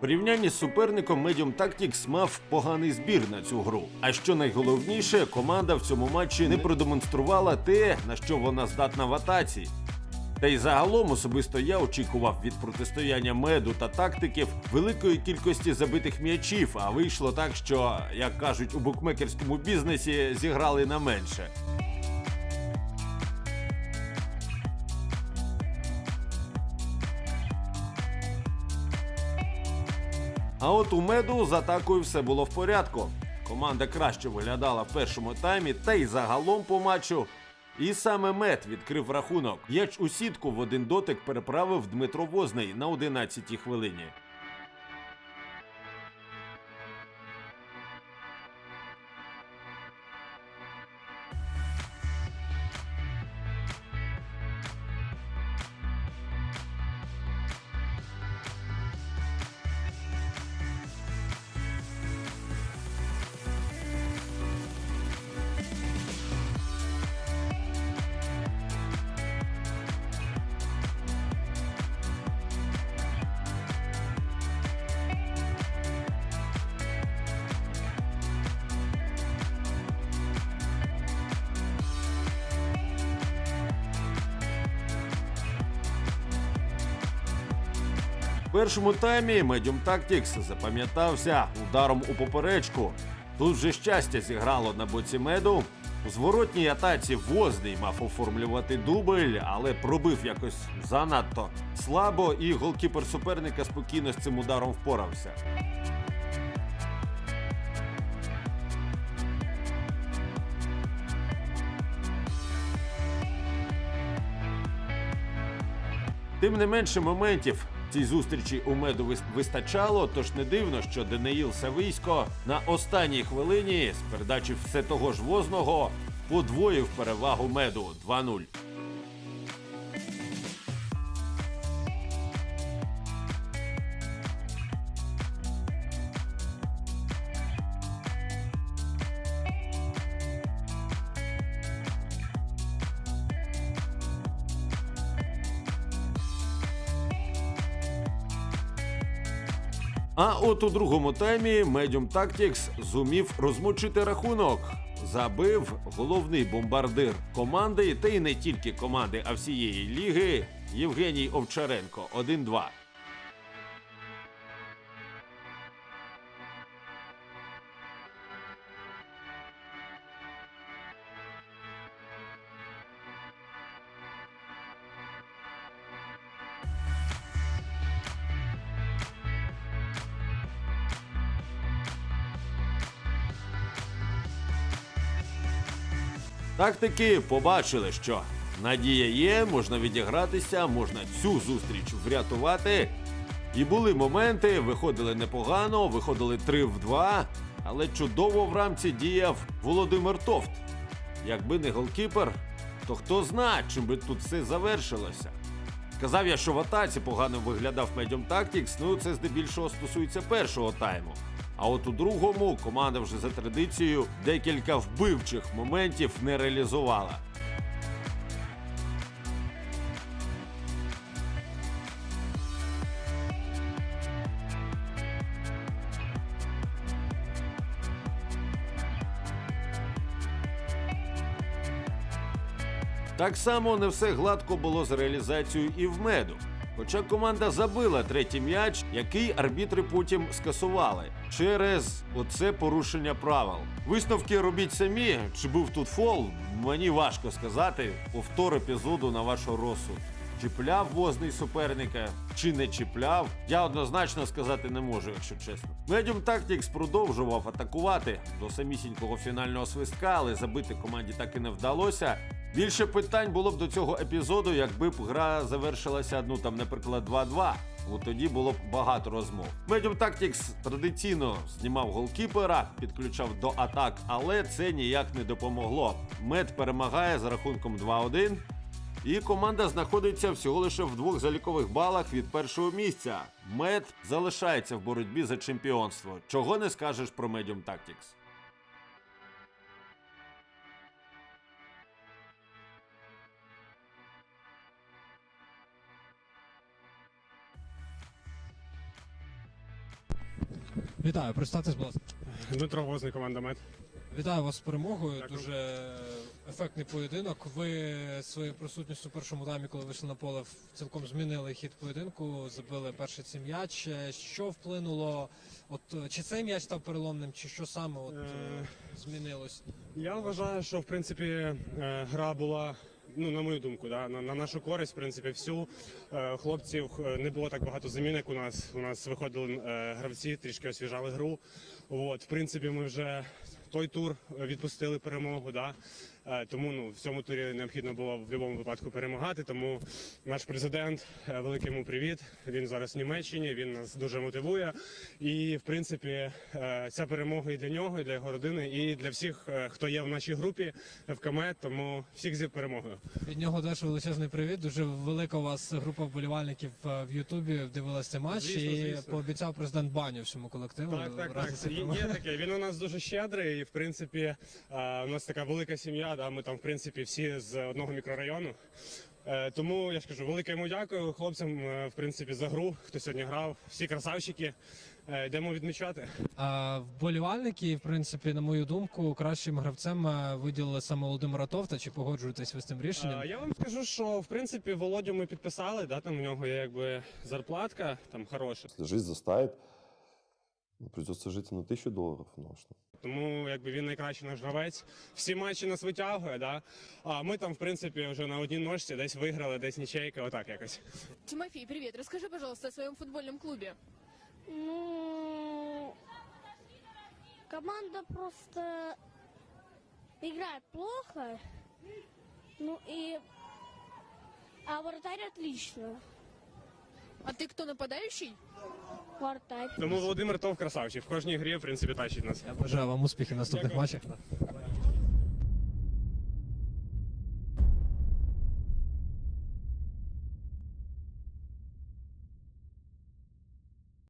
Порівнянні з суперником Medium Tactics мав поганий збір на цю гру. А що найголовніше, команда в цьому матчі не продемонструвала те, на що вона здатна в атаці. Та й загалом особисто я очікував від протистояння меду та тактиків великої кількості забитих м'ячів, а вийшло так, що, як кажуть у букмекерському бізнесі, зіграли на менше. А от у меду з атакою все було в порядку. Команда краще виглядала в першому таймі, та й загалом по матчу. І саме мед відкрив рахунок. Яч у сітку в один дотик переправив Дмитро Возний на 11-й хвилині. Першому таймі Medium Tactics запам'ятався ударом у поперечку. Тут же щастя зіграло на боці меду. У зворотній атаці Возний мав оформлювати дубль, але пробив якось занадто слабо, і голкіпер суперника спокійно з цим ударом впорався. Тим не менше моментів цій зустрічі у меду вис- вистачало, тож не дивно, що Даниїл Савийсько на останній хвилині з передачі все того ж возного подвоїв перевагу меду 2-0. А от у другому таймі Medium Tactics зумів розмочити рахунок. Забив головний бомбардир команди, та й не тільки команди, а всієї ліги Євгеній Овчаренко 1-2. Тактики побачили, що надія є, можна відігратися, можна цю зустріч врятувати. І були моменти, виходили непогано, виходили 3 в 2, але чудово в рамці діяв Володимир Товт. Якби не голкіпер, то хто зна, чим би тут все завершилося. Сказав я, що в атаці погано виглядав Medium Tactics, ну це здебільшого стосується першого тайму. А от у другому команда вже за традицією декілька вбивчих моментів не реалізувала. Так само не все гладко було з реалізацією і в меду. Хоча команда забила третій м'яч, який арбітри потім скасували через оце порушення правил. Висновки робіть самі. Чи був тут фол? Мені важко сказати. Повтор епізоду на вашу розсуд. Чіпляв возний суперника чи не чіпляв, я однозначно сказати не можу, якщо чесно. Medium Tactics продовжував атакувати до самісінького фінального свистка, але забити команді так і не вдалося. Більше питань було б до цього епізоду, якби б гра завершилася, ну там, наприклад, 2-2. От тоді було б багато розмов. Medium Tactics традиційно знімав голкіпера, підключав до атак, але це ніяк не допомогло. Мед перемагає за рахунком 2-1. І команда знаходиться всього лише в двох залікових балах від першого місця. Мед залишається в боротьбі за чемпіонство. Чого не скажеш про Medium Tactics? Вітаю, представтесь, будь ласка. Дмитро Возний, команда Мед. Вітаю вас з перемогою. Дякую. Дуже ефектний поєдинок. Ви своєю присутністю в першому таймі, коли вийшли на поле, цілком змінили хід поєдинку, забили перший цей м'яч. Що вплинуло? От чи цей м'яч став переломним, чи що саме от, е, Е. змінилось? Я вважаю, що в принципі е, гра була. Ну, на мою думку, да, на, на нашу користь, в принципі, всю Е, хлопців е, не було так багато замінок. У нас у нас виходили е, гравці, трішки освіжали гру. От, в принципі, ми вже той тур відпустили перемогу. Да. Е, Тому ну в цьому турі необхідно було в будь-якому випадку перемагати. Тому наш президент, е, великий йому привіт. Він зараз в Німеччині. Він нас дуже мотивує. І в принципі, е, ця перемога і для нього, і для його родини, і для всіх, хто є в нашій групі ФКМ. Тому всіх зі перемогою. Від нього теж величезний привіт. Дуже велика у вас група вболівальників в Ютубі дивилася цей матч Звісно, і звісно. пообіцяв президент баню всьому колективу. Так, так, так. Є, таке. Він у нас дуже щедрий, і в принципі, у нас така велика сім'я. Да, ми там, в принципі, всі з одного мікрорайону. Е, Тому я ж кажу, велике йому дякую хлопцям, е, в принципі, за гру, хто сьогодні грав. Всі красавчики. Е, Йдемо відмічати. А, Вболівальники, в принципі, на мою думку, кращим гравцем виділили саме Володимира Товта. Чи погоджуєтесь ви з цим рішенням? Е, Я вам скажу, що в принципі Володю ми підписали, да, там у нього є якби зарплатка, там хороша. Жизнь заставит, ну, придется жить на тысячу долларов, ну? Тому якби він найкращий наш гравець. Всі матчі нас витягує, да. А ми там, в принципі, вже на одній ножці десь виграли, десь нічейка, отак якось. Тимофей, привет. Расскажи, пожалуйста, о своем футбольном клубе. Ну, команда просто играет плохо. Ну и... А вратарь отлично. А ты кто, нападающий? Вратарь. Тому Володимир Тов красавчик. В кожній грі, в принципі, тащить нас. Я бажаю вам успіхів в наступних Дякую. матчах.